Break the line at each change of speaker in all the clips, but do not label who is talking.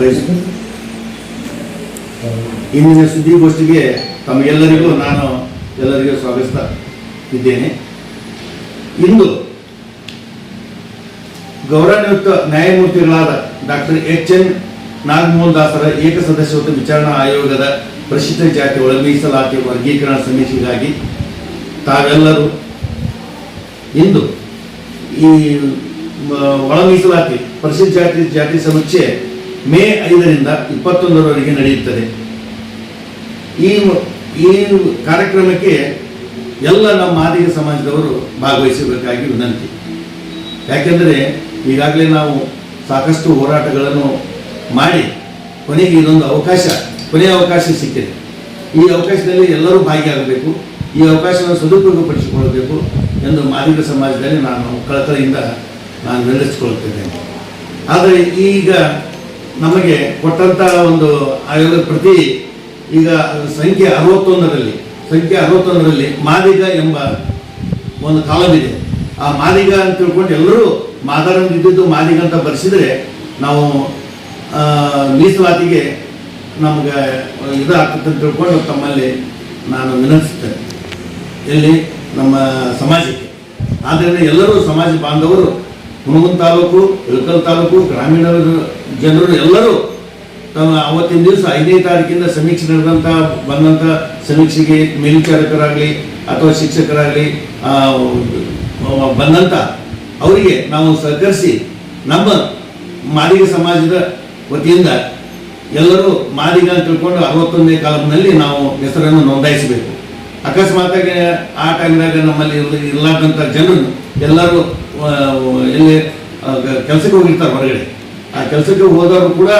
ಬಯಸುತ್ತೇನೆ ಇಂದಿನ ಸುದ್ದಿಗೋಷ್ಠಿಗೆ ತಮಗೆಲ್ಲರಿಗೂ ನಾನು ಎಲ್ಲರಿಗೂ ಸ್ವಾಗತಿಸ್ತಾ ಇದ್ದೇನೆ. ಇಂದು ಗೌರವಾನ್ವಿತ ನ್ಯಾಯಮೂರ್ತಿಗಳಾದ ಡಾಕ್ಟರ್ ಎಚ್ ಎನ್ ನಾಗಮೋಹನ್ ದಾಸರ ಏಕಸದಸ್ಯತ್ವ ವಿಚಾರಣಾ ಆಯೋಗದ ಪರಿಶಿಷ್ಟ ಜಾತಿ ಒಳ ಮೀಸಲಾತಿ ವರ್ಗೀಕರಣ ಸಮೀಕ್ಷೆಗಾಗಿ ತಾವೆಲ್ಲರೂ ಇಂದು ಈ ಒಳಮೀಸಲಾತಿ ಒಳ ಮೀಸಲಾತಿ ಪರಿಶಿಷ್ಟ ಜಾತಿ ಜಾತಿ ಸಮೀಕ್ಷೆ ಮೇ ಐದರಿಂದ ಇಪ್ಪತ್ತೊಂದರವರೆಗೆ ನಡೆಯುತ್ತದೆ. ಈ ಈ ಕಾರ್ಯಕ್ರಮಕ್ಕೆ ಎಲ್ಲ ನಮ್ಮ ಆದಿಗ ಸಮಾಜದವರು ಭಾಗವಹಿಸಬೇಕಾಗಿ ವಿನಂತಿ. ಯಾಕೆಂದರೆ ಈಗಾಗಲೇ ನಾವು ಸಾಕಷ್ಟು ಹೋರಾಟಗಳನ್ನು ಮಾಡಿ ಕೊನೆಗೆ ಇದೊಂದು ಅವಕಾಶ, ಕೊನೆಯ ಅವಕಾಶ ಸಿಕ್ಕಿದೆ. ಈ ಅವಕಾಶದಲ್ಲಿ ಎಲ್ಲರೂ ಭಾಗಿಯಾಗಬೇಕು, ಈ ಅವಕಾಶವನ್ನು ಸದುಪಯೋಗಪಡಿಸಿಕೊಳ್ಳಬೇಕು ಎಂದು ಮಾದಿಗ ಸಮಾಜದಲ್ಲಿ ನಾನು ಕಳಕಳಿಯಿಂದ ನಾನು ನಿರ್ಧರಿಸಿಕೊಳ್ಳುತ್ತಿದ್ದೇನೆ. ಆದರೆ ಈಗ ನಮಗೆ ಕೊಟ್ಟಂತ ಒಂದು ಆಯೋಗದ ಪ್ರತಿ ಈಗ ಸಂಖ್ಯೆ ಅರವತ್ತೊಂದರಲ್ಲಿ ಸಂಖ್ಯೆ ಅರವತ್ತೊಂದರಲ್ಲಿ ಮಾದಿಗ ಎಂಬ ಒಂದು ಕಾಲಮ್ ಇದೆ. ಆ ಮಾದಿಗ ಅಂತ ತಿಳ್ಕೊಂಡು ಎಲ್ಲರೂ ಮಾದಾರಂತ ಇದ್ದಿದ್ದು ಮಾದಿಗ ಅಂತ ಬರೆಸಿದ್ರೆ ನಾವು ಮೀಸಲಾತಿಗೆ ನಮ್ಗೆ ಇದು ಅಂತ ತಿಳ್ಕೊಂಡು ತಮ್ಮಲ್ಲಿ ನಾನು ವಿನಂತಿಸ್ತೇನೆ. ಇಲ್ಲಿ ನಮ್ಮ ಸಮಾಜಕ್ಕೆ. ಆದ್ದರಿಂದ ಎಲ್ಲರೂ ಸಮಾಜ ಬಾಂಧವರು ಹುಣಗುನ್ ತಾಲೂಕು ಇಳಕಲ್ ತಾಲೂಕು, ಗ್ರಾಮೀಣ ಜನರು ಎಲ್ಲರೂ ತಮ್ಮ ಅವತ್ತಿನ ದಿವಸ ಐದನೇ ತಾರೀಕಿಂದ ಸಮೀಕ್ಷೆ ನಡೆದಂಥ ಬಂದಂಥ ಸಮೀಕ್ಷೆಗೆ ಮೇಲ್ವಿಚಾರಕರಾಗಲಿ ಅಥವಾ ಶಿಕ್ಷಕರಾಗಲಿ ಬಂದಂತ ಅವರಿಗೆ ನಾವು ಸಹಕರಿಸಿ ನಮ್ಮ ಮಾದಿಗ ಸಮಾಜದ ವತಿಯಿಂದ ಎಲ್ಲರೂ ಮಾದಿಗ ಅಂತ ತಿಳ್ಕೊಂಡು ಅರವತ್ತೊಂದನೇ ಕಾಲಂನಲ್ಲಿ ನಾವು ಹೆಸರನ್ನು ನೋಂದಾಯಿಸಬೇಕು. ಅಕಸ್ಮಾತಾಗಿ ಆ ಟೈಮ್ನಾಗ ನಮ್ಮಲ್ಲಿ ಇರ್ಲ- ಇರ್ಲಾರ್ದಂಥ ಜನರು ಎಲ್ಲರೂ ಎಲ್ಲಿ ಕೆಲಸಕ್ಕೆ ಹೋಗಿರ್ತಾರೆ ಹೊರಗಡೆ. ಆ ಕೆಲಸಕ್ಕೆ ಹೋದವರು ಕೂಡ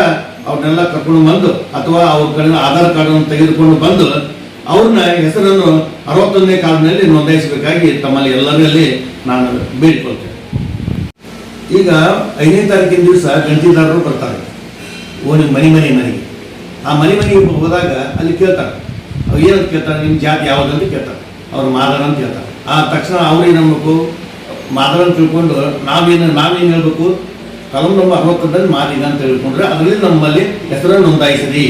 ಅವ್ರನ್ನೆಲ್ಲ ಕರ್ಕೊಂಡು ಬಂದು, ಅಥವಾ ಅವ್ರ ಕಡೆ ಆಧಾರ್ ಕಾರ್ಡನ್ನು ತೆಗೆದುಕೊಂಡು ಬಂದು, ಅವ್ರನ್ನ ಹೆಸರನ್ನು ಅರವತ್ತೊಂದನೇ ಕಾಲದಲ್ಲಿ ನೋಂದಾಯಿಸಬೇಕಾಗಿ ತಮ್ಮಲ್ಲಿ ಎಲ್ಲರಲ್ಲಿ ನಾನು ಬೇಡಿಕೊಳ್ತೇನೆ. ಈಗ ಐದನೇ ತಾರೀಕಿನ ದಿವಸ ಗಣತಿದಾರರು ಬರ್ತಾರೆ. ಓಣಿ ಮನೆ ಮನೆ ಮನೆಗೆ. ಆ ಮನೆ ಮನೆಗೆ ಹೋದಾಗ ಅಲ್ಲಿ ಕೇಳ್ತಾರೆ. ಅವ್ರು ಏನಂತ ಕೇಳ್ತಾರೆ? ನಿಮ್ಮ ಜಾತಿ ಯಾವುದಂತ ಕೇಳ್ತಾರೆ. ಅವ್ರ ಮಾದರ ಅಂತ ಹೇಳ್ತಾರೆ ಆ ತಕ್ಷಣ ಅವ್ರು ಏನು ಅಂತ ತಿಳ್ಕೊಂಡು ನಾವೇನು ನಾವೇನು ಹೇಳ್ಬೇಕು? ಕಲಂ ನಮ್ಮ ಅರವತ್ತೊಂದರಲ್ಲಿ ಮಾದಿಗ ಅಂತ ತಿಳ್ಕೊಂಡ್ರೆ ಅದರಲ್ಲಿ ನಮ್ಮಲ್ಲಿ ಹೆಸರನ್ನು ನೋಂದಾಯಿಸಿರಿ.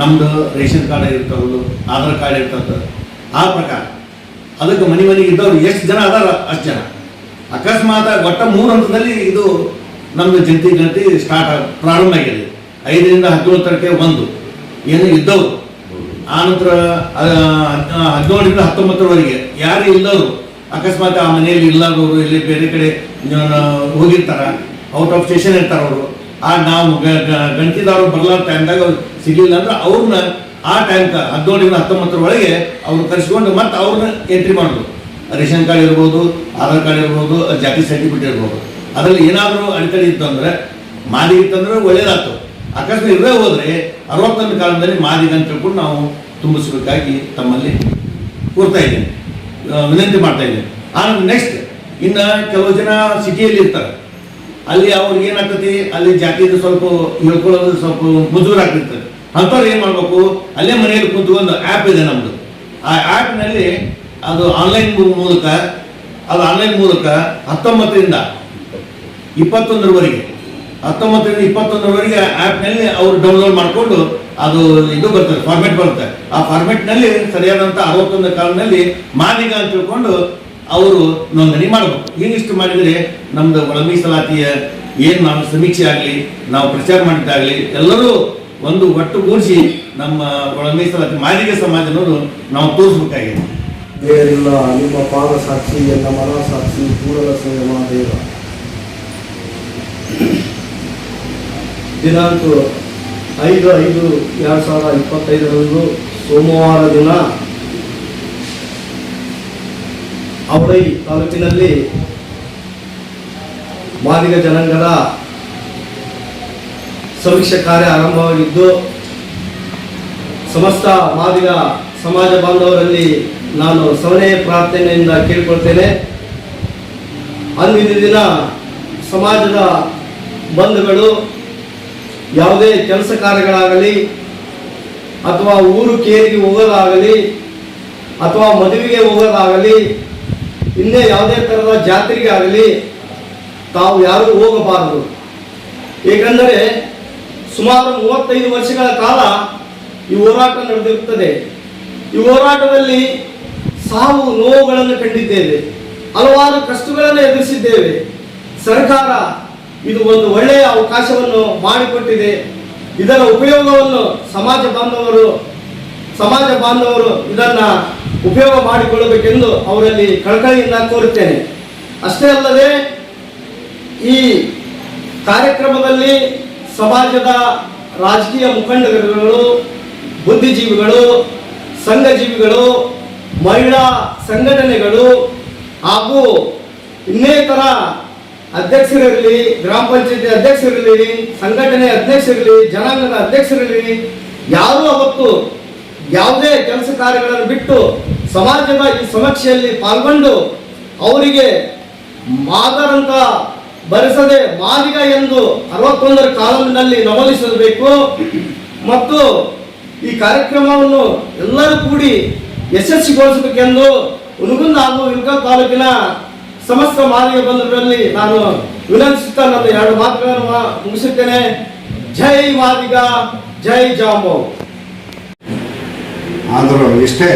ನಮ್ಮದು ರೇಷನ್ ಕಾರ್ಡ್ ಇರ್ತಾವಲ್ಲ, ಆಧಾರ್ ಕಾರ್ಡ್ ಇರ್ತದೆ ಆ ಪ್ರಕಾರ. ಅದಕ್ಕೆ ಮನೆ ಮನೆಗೆ ಇದ್ದವ್ರು ಎಷ್ಟು ಜನ ಅದಾರ? ಅಷ್ಟು ಜನ. ಅಕಸ್ಮಾತ್ ಒಟ್ಟ ಮೂರು ಹಂತದಲ್ಲಿ ಇದು ನಮ್ದು ಜಂತಿ ಗಣತಿ ಸ್ಟಾರ್ಟ್ ಪ್ರಾರಂಭ ಆಗಿದೆ. ಐದರಿಂದ ಹದಿನೇಳು ತನಕ ಒಂದು. ಏನು ಇದ್ದವರು ಆನಂತರ ಹದಿನೇಳರಿಂದ ಹತ್ತೊಂಬತ್ತರವರೆಗೆ. ಯಾರು ಇಲ್ಲವರು ಅಕಸ್ಮಾತ್ ಆ ಮನೆಯಲ್ಲಿ ಇಲ್ಲದವರು ಇಲ್ಲಿ ಬೇರೆ ಕಡೆ ಹೋಗಿರ್ತಾರ ಔಟ್ ಆಫ್ ಸ್ಟೇಷನ್ ಇರ್ತಾರ ಅವರು. ಆ ನಾವು ಗ- ಗ- ಟೈಮ್ದಾಗ ಅವ್ರು ಸಿಗಲಿಲ್ಲ ಅಂದ್ರೆ ಅವ್ರನ್ನ ಆ ಟೈಮ್ ಹದಿನೇಳರಿಂದ ಹತ್ತೊಂಬತ್ತರ ಒಳಗೆ ಅವ್ರು ಕರೆಸ್ಕೊಂಡು ಮತ್ತೆ ಅವ್ರನ್ನ ಎಂಟ್ರಿ ಮಾಡೋದು. ರೇಷನ್ ಕಾರ್ಡ್ ಇರ್ಬೋದು, ಆಧಾರ್ ಕಾರ್ಡ್ ಇರ್ಬೋದು, ಜಾತಿ ಸರ್ಟಿಫಿಕೇಟ್ ಇರ್ಬೋದು. ಅದರಲ್ಲಿ ಏನಾದರೂ ಅಡೆತಡೆ ಇತ್ತು ಅಂದ್ರೆ ಮಾದಿ ಇತ್ತಂದ್ರೆ ಒಳ್ಳೇದಾಯ್ತು. ಅಕಸ್ಮಾತ್ ಇರದೇ ಹೋದ್ರೆ ಅರವತ್ತೊಂದು ಕಾಲದಲ್ಲಿ ಮಾದಿಗೆ ಅಂತ ತಿಳ್ಕೊಂಡು ನಾವು ತುಂಬಿಸಬೇಕಾಗಿ ತಮ್ಮಲ್ಲಿ ಕೋರ್ತಾ ಇದ್ದೇನೆ. ವಿನಂತಿ ಮಾಡ್ತಾ ಇದ್ದೇನೆ. ಆನಂತರ ನೆಕ್ಸ್ಟ್ ಇನ್ನು ಕೆಲವು ಜನ ಸಿಟಿಯಲ್ಲಿ ಇರ್ತಾರೆ. ಅಲ್ಲಿ ಅವ್ರಿಗೆ ಏನಾಗ್ತತಿ ಅಲ್ಲಿ ಜಾತಿದು ಸ್ವಲ್ಪ ಹೇಳ್ಕೊಳ್ಳೋದು ಸ್ವಲ್ಪ ಮುಜುಗರ ಆಗ್ತಿರ್ತಾರೆ ಅಂಥವ್ರು ಏನು ಮಾಡಬೇಕು? ಅಲ್ಲೇ ಮನೆಯಲ್ಲಿ ಕುಂತ್ಕೊಂಡು ಆ್ಯಪ್ ಇದೆ ನಮ್ಮದು ಆ ಆ್ಯಪ್ನಲ್ಲಿ ಅದು ಆನ್ಲೈನ್ ಮೂಲಕ, ಅದು ಆನ್ಲೈನ್ ಮೂಲಕ ಹತ್ತೊಂಬತ್ತರಿಂದ ಇಪ್ಪತ್ತೊಂದರವರೆಗೆ ಹತ್ತೊಂಬತ್ತರಿಂದ ಇಪ್ಪತ್ತೊಂದರವರೆಗೆ ಆ್ಯಪ್ನಲ್ಲಿ ಅವರು ಡೌನ್ಲೋಡ್ ಮಾಡಿಕೊಂಡು ಅದು ಇದು ಬರ್ತದೆ ಫಾರ್ಮೆಟ್ ಬರುತ್ತೆ. ಆ ಫಾರ್ಮೆಟ್ನಲ್ಲಿ ಸರಿಯಾದಂಥ ಅರವತ್ತೊಂದು ಕಾಲದಲ್ಲಿ ಮಾದಿಗ ಅಂತ ತಿಳ್ಕೊಂಡು ಅವರು ನೋಂದಣಿ ಮಾಡಬೇಕು. ಹೀಗಿಷ್ಟು ಮಾಡಿದರೆ ನಮ್ಮದು ಒಳ ಮೀಸಲಾತಿಯ ಏನು ನಾವು ಸಮೀಕ್ಷೆ ಆಗಲಿ, ನಾವು ಪ್ರಚಾರ ಮಾಡಿದ್ದಾಗಲಿ, ಎಲ್ಲರೂ ಒಂದು ಒಟ್ಟುಗೂಡಿಸಿ ನಮ್ಮ ಒಳ ಮೀಸಲಾತಿ ಮಾದಿಗ ಸಮಾಜನವರು ನಾವು ತೋರಿಸ್ಬೇಕಾಗಿದೆ.
ದೇವರಿಲ್ಲ ನಿಮ್ಮ ಪಾದ ಸಾಕ್ಷಿ, ಎಲ್ಲ ಮರ ಸಾಕ್ಷಿ ಪೂರ್ವ ಸಂಯಮ ದೇವ ದಿನಾಂಕ ಐದು ಐದು ಎರಡು ಸಾವಿರದ ಇಪ್ಪತ್ತೈದರಂದು ಸೋಮವಾರ ದಿನ ಅವರೈ ತಾಲೂಕಿನಲ್ಲಿ ಮಾದಿಗ ಜನಾಂಗದ ಸಮೀಕ್ಷೆ ಕಾರ್ಯ ಆರಂಭವಾಗಿದ್ದು, ಸಮಸ್ತ ಮಾದಿಗ ಸಮಾಜ ಬಾಂಧವರಲ್ಲಿ ನಾನು ಸವನೆಯ ಪ್ರಾರ್ಥನೆಯಿಂದ ಕೇಳಿಕೊಳ್ತೇನೆ. ಅಂದಿನ ದಿನ ಸಮಾಜದ ಬಂಧುಗಳು ಯಾವುದೇ ಕೆಲಸ ಕಾರ್ಯಗಳಾಗಲಿ, ಅಥವಾ ಊರು ಕೇರಿಗೆ ಹೋಗೋದಾಗಲಿ, ಅಥವಾ ಮದುವೆಗೆ ಹೋಗೋದಾಗಲಿ ಇನ್ನೇ ಯಾವುದೇ ಥರದ ಜಾತ್ರೆಗೆ ಆಗಲಿ, ತಾವು ಯಾರೂ ಹೋಗಬಾರದು. ಏಕೆಂದರೆ, ಸುಮಾರು ಮೂವತ್ತೈದು ವರ್ಷಗಳ ಕಾಲ ಈ ಹೋರಾಟ ನಡೆದಿರುತ್ತದೆ. ಈ ಹೋರಾಟದಲ್ಲಿ ಸಾವು ನೋವುಗಳನ್ನು ಕಂಡಿದ್ದೇವೆ. ಹಲವಾರು ಕಷ್ಟಗಳನ್ನು ಎದುರಿಸಿದ್ದೇವೆ. ಸರ್ಕಾರ ಇದು ಒಂದು ಒಳ್ಳೆಯ ಅವಕಾಶವನ್ನು ಮಾಡಿಕೊಟ್ಟಿದೆ. ಇದರ ಉಪಯೋಗವನ್ನು ಸಮಾಜ ಬಾಂಧವರು ಸಮಾಜ ಬಾಂಧವರು ಇದನ್ನ ಉಪಯೋಗ ಮಾಡಿಕೊಳ್ಳಬೇಕೆಂದು ಅವರಲ್ಲಿ ಕಳಕಳಿಯಿಂದ ಕೋರುತ್ತೇನೆ. ಅಷ್ಟೇ ಅಲ್ಲದೆ ಈ ಕಾರ್ಯಕ್ರಮದಲ್ಲಿ ಸಮಾಜದ ರಾಜಕೀಯ ಮುಖಂಡರುಗಳು, ಬುದ್ಧಿಜೀವಿಗಳು, ಸಂಘಜೀವಿಗಳು, ಮಹಿಳಾ ಸಂಘಟನೆಗಳು ಹಾಗೂ ಇನ್ನೇತರ ಅಧ್ಯಕ್ಷರಿರಲಿ, ಗ್ರಾಮ ಪಂಚಾಯತಿ ಅಧ್ಯಕ್ಷರಿರಲಿ, ಸಂಘಟನೆ ಅಧ್ಯಕ್ಷರಿರಲಿ, ಜನಾಂಗದ ಅಧ್ಯಕ್ಷರಿರಲಿ, ಯಾರು ಅವತ್ತು ಯಾವುದೇ ಕೆಲಸ ಕಾರ್ಯಗಳನ್ನು ಬಿಟ್ಟು ಸಮಾಜದ ಈ ಸಮಸ್ಯೆಯಲ್ಲಿ ಪಾಲ್ಗೊಂಡು ಅವರಿಗೆ ಮಾದರಂತ ಬರೆಸದೆ ಮಾದಿಗ ಎಂದು ಅರವತ್ತೊಂದರ ಕಾಲಮಿನಲ್ಲಿ ನಮೂದಿಸಬೇಕು. ಮತ್ತು ಈ ಕಾರ್ಯಕ್ರಮವನ್ನು ಎಲ್ಲರೂ ಕೂಡಿ ಯಶಸ್ವಿಗೊಳಿಸಬೇಕೆಂದು ಹುನಗುಂದ ಹಾಗೂ ಇಲ್ಕಲ್ ತಾಲೂಕಿನ ಸಮಸ್ತ ಮಾದಿಗ ಬಂಧುಗಳಲ್ಲಿ ನಾನು ವಿನಂತಿಸುತ್ತಾ ನನ್ನ ಎರಡು ಮಾತುಗಳನ್ನು ಮುಗಿಸುತ್ತೇನೆ. ಜೈ ಮಾದಿಗ, ಜೈ ಜಾಂಬೋ.
ಆದರೂ ಇಷ್ಟೇ,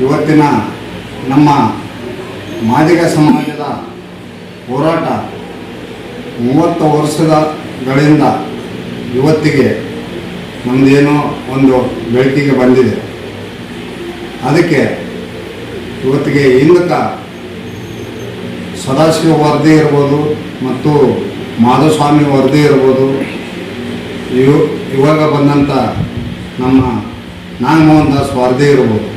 ಇವತ್ತಿನ ನಮ್ಮ ಮಾದಿಗ ಸಮಾಜದ ಹೋರಾಟ ಮೂವತ್ತು ವರ್ಷದಗಳಿಂದ ಇವತ್ತಿಗೆ ನಮ್ಮದೇನೋ ಒಂದು ಬೆಳಕಿಗೆ ಬಂದಿದೆ. ಅದಕ್ಕೆ ಇವತ್ತಿಗೆ ಹಿಂದಕ್ಕೆ ಸದಾಶಿವ ವರದಿ ಇರ್ಬೋದು ಮತ್ತು ಮಾಧುಸ್ವಾಮಿ ವರದಿ ಇರ್ಬೋದು. ಇವು ಇವಾಗ ಬಂದಂಥ ನಮ್ಮ ನಾಗಮೋಹನ್ ದಾಸ್ ವರದಿ ಇರ್ಬೋದು.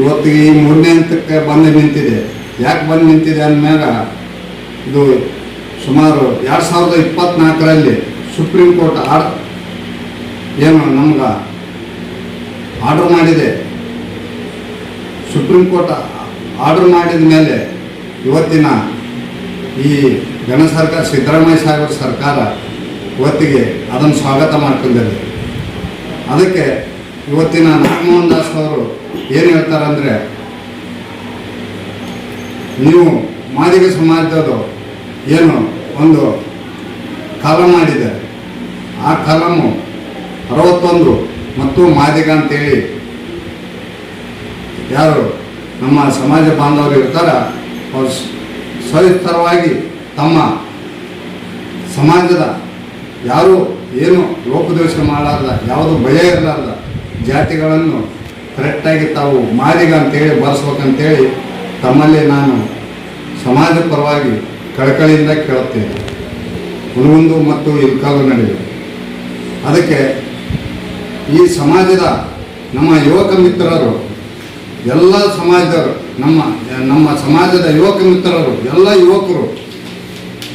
ಇವತ್ತಿಗೆ ಈ ಮೂರನೇ ಹಂತಕ್ಕೆ ಬಂದು ನಿಂತಿದೆ. ಯಾಕೆ ಬಂದು ನಿಂತಿದೆ ಅಂದಮೇಲೆ ಇದು ಸುಮಾರು ಎರಡು ಸಾವಿರದ ಇಪ್ಪತ್ತ್ನಾಲ್ಕರಲ್ಲಿ ಸುಪ್ರೀಂ ಕೋರ್ಟ್ ಆರ್ ಏನು ನಮ್ಗೆ ಆರ್ಡ್ರ್ ಮಾಡಿದೆ. ಸುಪ್ರೀಂ ಕೋರ್ಟ್ ಆರ್ಡ್ರ್ ಮಾಡಿದ ಮೇಲೆ ಇವತ್ತಿನ ಈ ಜನ ಸರ್ಕಾರ, ಸಿದ್ದರಾಮಯ್ಯ ಸಾಹೇಬರ ಸರ್ಕಾರ ಇವತ್ತಿಗೆ ಅದನ್ನು ಸ್ವಾಗತ ಮಾಡ್ಕೊಂಡಿದೆ. ಅದಕ್ಕೆ ಇವತ್ತಿನ ನಾಗಮೋಹನ್ ದಾಸ್ ಅವರು ಏನು ಹೇಳ್ತಾರಂದರೆ ನೀವು ಮಾದಿಗ ಸಮಾಜದವರು, ಏನು ಒಂದು ಕಾಲಮ್ ಮಾಡಿದೆ. ಆ ಕಾಲಮು ಅರವತ್ತೊಂದು ಮತ್ತು ಮಾದಿಗ ಅಂತೇಳಿ ಯಾರು ನಮ್ಮ ಸಮಾಜ ಬಾಂಧವರು ಇರ್ತಾರ ಅವರು ಸವಿಸ್ತರವಾಗಿ ತಮ್ಮ ಸಮಾಜದ ಯಾರು ಏನು ಲೋಪದೋಷ ಮಾಡಲಾರ್ದ, ಯಾವುದು ಭಯ ಇರಲಾರ್ದ, ಜಾತಿಗಳನ್ನು ಕರೆಕ್ಟಾಗಿ ತಾವು ಮಾದಿಗ ಅಂತೇಳಿ ಬಳಸ್ಬೇಕಂತೇಳಿ ತಮ್ಮಲ್ಲಿ ನಾನು ಸಮಾಜ ಪರವಾಗಿ ಕಳಕಳಿಯಿಂದ ಕೇಳುತ್ತೇನೆ. ಹುಣಗುಂದು ಮತ್ತು ಇಲ್ಕಾಲು ನಡುವೆ ಅದಕ್ಕೆ ಈ ಸಮಾಜದ ನಮ್ಮ ಯುವಕ ಮಿತ್ರರು, ಎಲ್ಲ ಸಮಾಜದವರು ನಮ್ಮ ನಮ್ಮ ಸಮಾಜದ ಯುವಕ ಮಿತ್ರರು, ಎಲ್ಲ ಯುವಕರು,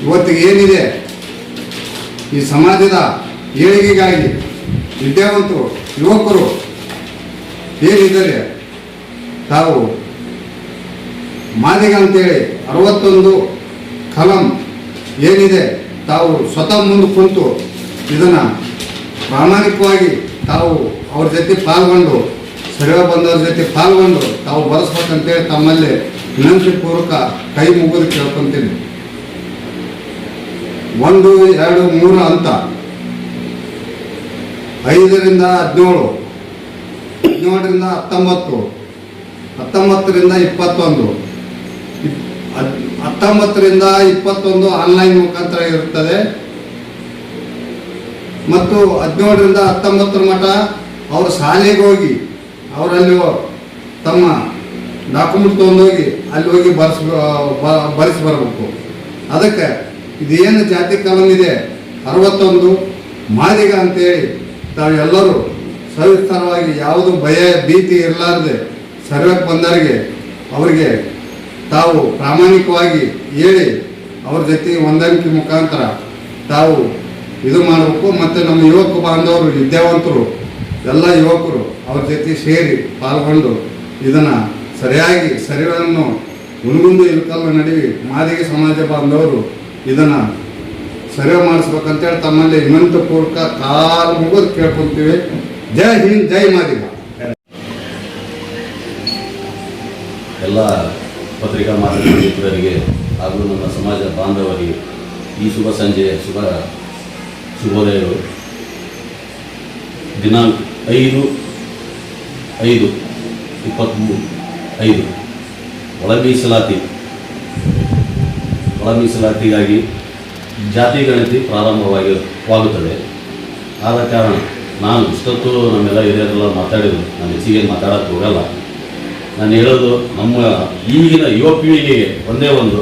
ಇವತ್ತಿಗೆ ಏನಿದೆ? ಈ ಸಮಾಜದ ಏಳಿಗೆಗಾಗಿ ವಿದ್ಯಾವಂತರು ಯುವಕರು ಏನಿದ್ದಾರೆ? ತಾವು ಮಾದಿಗ ಅಂತೇಳಿ ಅರವತ್ತೊಂದು ಕಲಂ ಏನಿದೆ? ತಾವು ಸ್ವತಃ ಮುಂದೆ ಕುಂತು ಇದನ್ನು ಪ್ರಾಮಾಣಿಕವಾಗಿ ತಾವು ಅವ್ರ ಜೊತೆ ಪಾಲ್ಗೊಂಡು ಸರಿಯಾಗಿ ಬಂದವ್ರ ಜೊತೆ ಪಾಲ್ಗೊಂಡು ತಾವು ಬರೆಸ್ಬೇಕಂತೇಳಿ ತಮ್ಮಲ್ಲಿ ವಿನಂತಿ ಪೂರ್ವಕ ಕೈ ಮುಗಿದು ಕೇಳ್ಕೊಂತೀನಿ. ಒಂದು, ಎರಡು, ಮೂರು ಅಂತ. ಐದರಿಂದ ಹದಿನೇಳು, ಹದಿನೇಳರಿಂದ ಹತ್ತೊಂಬತ್ತು, ಹತ್ತೊಂಬತ್ತರಿಂದ ಇಪ್ಪತ್ತೊಂದು. ಹತ್ತೊಂಬತ್ತರಿಂದ ಇಪ್ಪತ್ತೊಂದು ಆನ್ಲೈನ್ ಮುಖಾಂತರ ಇರುತ್ತದೆ. ಮತ್ತು ಹದಿನೇಳರಿಂದ ಹತ್ತೊಂಬತ್ತರ ಮಟ್ಟ ಅವರು ಶಾಲೆಗೆ ಹೋಗಿ ಅವರಲ್ಲಿ ತಮ್ಮ ಡಾಕ್ಯುಮೆಂಟ್ ತೊಗೊಂಡೋಗಿ ಅಲ್ಲಿ ಹೋಗಿ ಬರ್ಸ್ ಬರೆಸಿ ಬರಬೇಕು. ಅದಕ್ಕೆ ಇದೇನು ಜಾತಿ ಕಾನೂನಿದೆ ಅರವತ್ತೊಂದು ಮಾದಿಗ ಅಂತೇಳಿ ತಾವೆಲ್ಲರೂ ಸವಿಸ್ತಾರವಾಗಿ ಯಾವುದು ಭಯ, ಭೀತಿ ಇರಲಾರ್ದೆ ಸರ್ವೇಕ್ ಬಂದವರಿಗೆ ಅವರಿಗೆ ತಾವು ಪ್ರಾಮಾಣಿಕವಾಗಿ ಹೇಳಿ ಅವ್ರ ಜೊತೆ ಹೊಂದಾಣಿಕೆ ಮುಖಾಂತರ ತಾವು ಇದು ಮಾಡಬೇಕು. ಮತ್ತು ನಮ್ಮ ಯುವಕ ಬಾಂಧವರು ವಿದ್ಯಾವಂತರು ಎಲ್ಲ ಯುವಕರು ಅವ್ರ ಜೊತೆ ಸೇರಿ ಪಾಲ್ಗೊಂಡು ಇದನ್ನು ಸರಿಯಾಗಿ ಸರಿಗಳನ್ನು ಹುಣಗುಂದು ಇಲ್ಕಲ್ಲ ನಡುವೆ ಮಾದಿಗೆ ಸಮಾಜ ಬಾಂಧವರು ಇದನ್ನು ಸರಿ ಮಾಡಿಸ್ಬೇಕಂತೇಳಿ ತಮ್ಮಲ್ಲಿ ಹಿಮಂತ ಪೂರ್ವಕ ಕಾಲು ಮುಗಿದು ಕೇಳ್ಕೊಂತೀವಿ. ಜೈ ಹಿಂದ್, ಜೈ ಮಾದಿಗ.
ಎಲ್ಲ ಪತ್ರಿಕಾ ಮಾಧ್ಯಮ ಮಿತ್ರರಿಗೆ ಹಾಗೂ ನಮ್ಮ ಸಮಾಜ ಬಾಂಧವರಿಗೆ ಈ ಶುಭ ಸಂಜೆಯ ಶುಭ ಶುಭೋದಯಗಳು. ದಿನಾಂಕ ಐದು ಐದು ಇಪ್ಪತ್ತ್ಮೂರು ಐದು. ಒಳ ಮೀಸಲಾತಿ. ಒಳ ಮೀಸಲಾತಿಗಾಗಿ ಜಾತಿ ಗಣತಿ ಪ್ರಾರಂಭವಾಗಿರುವಾಗುತ್ತದೆ ಆದ ಕಾರಣ ನಾನು ಇಷ್ಟೊತ್ತು ನಮ್ಮೆಲ್ಲ ಹಿರಿಯರೆಲ್ಲ ಮಾತಾಡಿದ್ರು. ನಾನು ಹೆಚ್ಚಿಗೆ ಮಾತಾಡೋಕ್ಕೆ ಹೋಗಲ್ಲ. ನಾನು ಹೇಳೋದು ನಮ್ಮ ಈಗಿನ ಯುವ ಪೀಳಿಗೆಗೆ ಒಂದೇ ಒಂದು.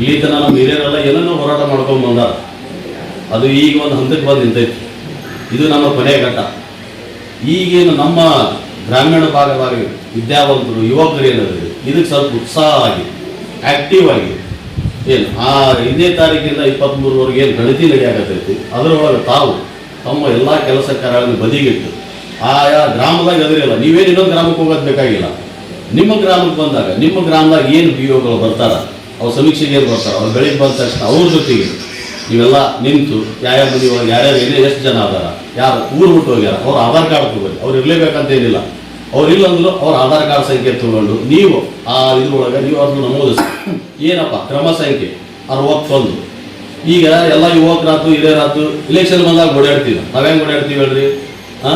ಇಲ್ಲಿ ತನಕ ನಮ್ಮ ಹಿರಿಯರೆಲ್ಲ ಏನೇನೋ ಹೋರಾಟ ಮಾಡ್ಕೊಂಡು ಬಂದ ಅದು ಈಗ ಒಂದು ಹಂತಕ್ಕೆ ಬಂದು ನಿಂತೈತಿ. ಇದು ನಮ್ಮ ಕೊನೆಯ ಘಟ್ಟ. ಈಗೇನು ನಮ್ಮ ಗ್ರಾಮೀಣ ಭಾಗವಾಗಿ ವಿದ್ಯಾವಂತರು ಯುವಕರು ಏನಾದ್ರು ಇದಕ್ಕೆ ಸ್ವಲ್ಪ ಉತ್ಸಾಹ ಆಗಿ ಆಕ್ಟಿವ್ ಆಗಿ. ಏನು? ಆ ಐದನೇ ತಾರೀಕಿಂದ ಇಪ್ಪತ್ತ್ಮೂರವರೆಗೆ ಏನು ಗಣತಿ ನಡೆಯಾಗತೈತಿ ಅದರೊಳಗೆ ತಾವು ತಮ್ಮ ಎಲ್ಲ ಕೆಲಸ ಕಾರ್ಯಗಳನ್ನು ಬದಿಗಿಟ್ಟು ಆಯಾ ಗ್ರಾಮದಾಗ ಎದುರಿಲ್ಲ ನೀವೇನು ಇನ್ನೊಂದು ಗ್ರಾಮಕ್ಕೆ ಹೋಗೋದು ಬೇಕಾಗಿಲ್ಲ. ನಿಮ್ಮ ಗ್ರಾಮಕ್ಕೆ ಬಂದಾಗ, ನಿಮ್ಮ ಗ್ರಾಮದಾಗ ಏನು ಬಿ ಬರ್ತಾರ, ಅವ್ರ ಸಮೀಕ್ಷೆಗೆ ಏನು ಬರ್ತಾರೆ, ಅವ್ರು ಬೆಳಿಗ್ಗೆ ಬಂದ ತಕ್ಷಣ ಅವ್ರ ಜೊತೆಗೆ ನೀವೆಲ್ಲ ನಿಂತು ಯಾವ ಮನೆ ಯಾರ್ಯಾರು ಏನೇ ಎಷ್ಟು ಜನ ಅದಾರ, ಯಾರು ಊರು ಬಿಟ್ಟು ಹೋಗ್ಯಾರ, ಅವ್ರ ಆಧಾರ್ ಕಾರ್ಡ್ ತಗೋರಿ ಅವ್ರು ಇರಲೇಬೇಕಂತ ಏನಿಲ್ಲ. ಅವ್ರು ಇಲ್ಲ ಅಂದ್ರು ಅವ್ರ ಆಧಾರ್ ಕಾರ್ಡ್ ಸಂಖ್ಯೆ ತಗೊಂಡು ನೀವು ಆ ಇದ್ರೊಳಗೆ ನೀವು ಅದನ್ನು ನಮೂದಿಸಿ. ಏನಪ್ಪ? ಕ್ರಮ ಸಂಖ್ಯೆ. ಅರವತ್ತೊಂದು. ಈಗ ಎಲ್ಲ ಯುವಕರಾತು, ಹಿರಿಯರಾತು ಇಲೆಕ್ಷನ್ ಬಂದಾಗ ಓಡಾಡ್ತೀವಿ ನಾವು. ಹೆಂಗೆ ಓಡಾಡ್ತೀವಿ ಹೇಳ್ರಿ? ಹಾ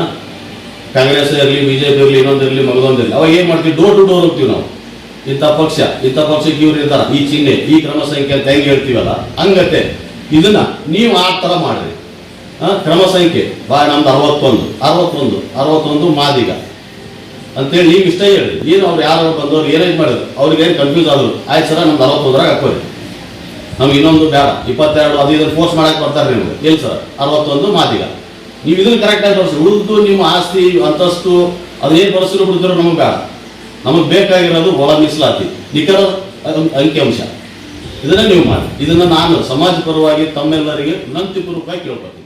ಕಾಂಗ್ರೆಸ್ ಇರಲಿ, ಬಿಜೆಪಿ ಇರಲಿ, ಇನ್ನೊಂದು ಇರಲಿ ಇನ್ನೊಂದಿರಲಿ ಇರಲಿ. ಅವಾಗ ಏನು ಮಾಡ್ತೀವಿ? ಡೋರ್ ಟು ಡೋರ್ ಹೋಗ್ತೀವಿ ನಾವು. ಇಂಥ ಪಕ್ಷ, ಇಂಥ ಪಕ್ಷಕ್ಕೆ ಇವ್ರು ಇರ್ತಾರ. ಈ ಚಿಹ್ನೆ, ಈ ಕ್ರಮ ಸಂಖ್ಯೆ ಅಂತ ಹೆಂಗೆ ಹೇಳ್ತೀವಲ್ಲ? ಹಂಗತೆ ಇದನ್ನ ನೀವು ಆ ಥರ ಮಾಡ್ರಿ. ಕ್ರಮ ಸಂಖ್ಯೆ. ಬಾ, ನಮ್ದು ಅರವತ್ತೊಂದು. ಅರವತ್ತೊಂದು. ಅರವತ್ತೊಂದು ಮಾದಿಗ. ಅಂತೇಳಿ ನೀವು ಇಷ್ಟ ಹೇಳಿ ಏನು ಅವ್ರು ಯಾರು ಬಂದವ್ರು ಏನೇನು ಮಾಡಿದ್ರು. ಅವ್ರಿಗೆ ಏನು ಕನ್ಫ್ಯೂಸ್ ಆದ್ರು. ಆಯ್ತು ಸರ, ನಮ್ದು ಅರವತ್ತೊಂದರಾಗ ಹಾಕೋರಿ ನಮ್ಗೆ ಇನ್ನೊಂದು ಬೇಡ. ಇಪ್ಪತ್ತೆರಡು, ಅದು ಇದನ್ನು ಫೋರ್ಸ್ ಮಾಡಕ್ಕೆ ಬರ್ತಾರೆ ನಿಮ್ಗೆ. ಎಲ್ಲಿ ಸರ್? ಅರವತ್ತೊಂದು ಮಾದಿಗ. ನೀವು ಇದನ್ನು ಕರೆಕ್ಟಾಗಿ ತೋರಿಸಿ. ಉಳಿದು ನಿಮ್ಮ ಆಸ್ತಿ, ಅಂತಸ್ತು ಅದೇನು ಪರಿಸ್ಥಿತಿ ಬಿಡ್ತಾರೋ ನಮಗೆ ಬೇಡ. ನಮಗೆ ಬೇಕಾಗಿರೋದು ಒಳ ಮೀಸಲಾತಿ. ನಿಖರ ಅಂಕಿಅಂಶ ಇದನ್ನ ನೀವು ಮಾಡಿ. ಇದನ್ನ ನಾನು ಸಮಾಜ ಪರವಾಗಿ ತಮ್ಮೆಲ್ಲರಿಗೆ ವಿನಂತಿಪೂರ್ವಕವಾಗಿ ಕೇಳ್ಕೊತೀನಿ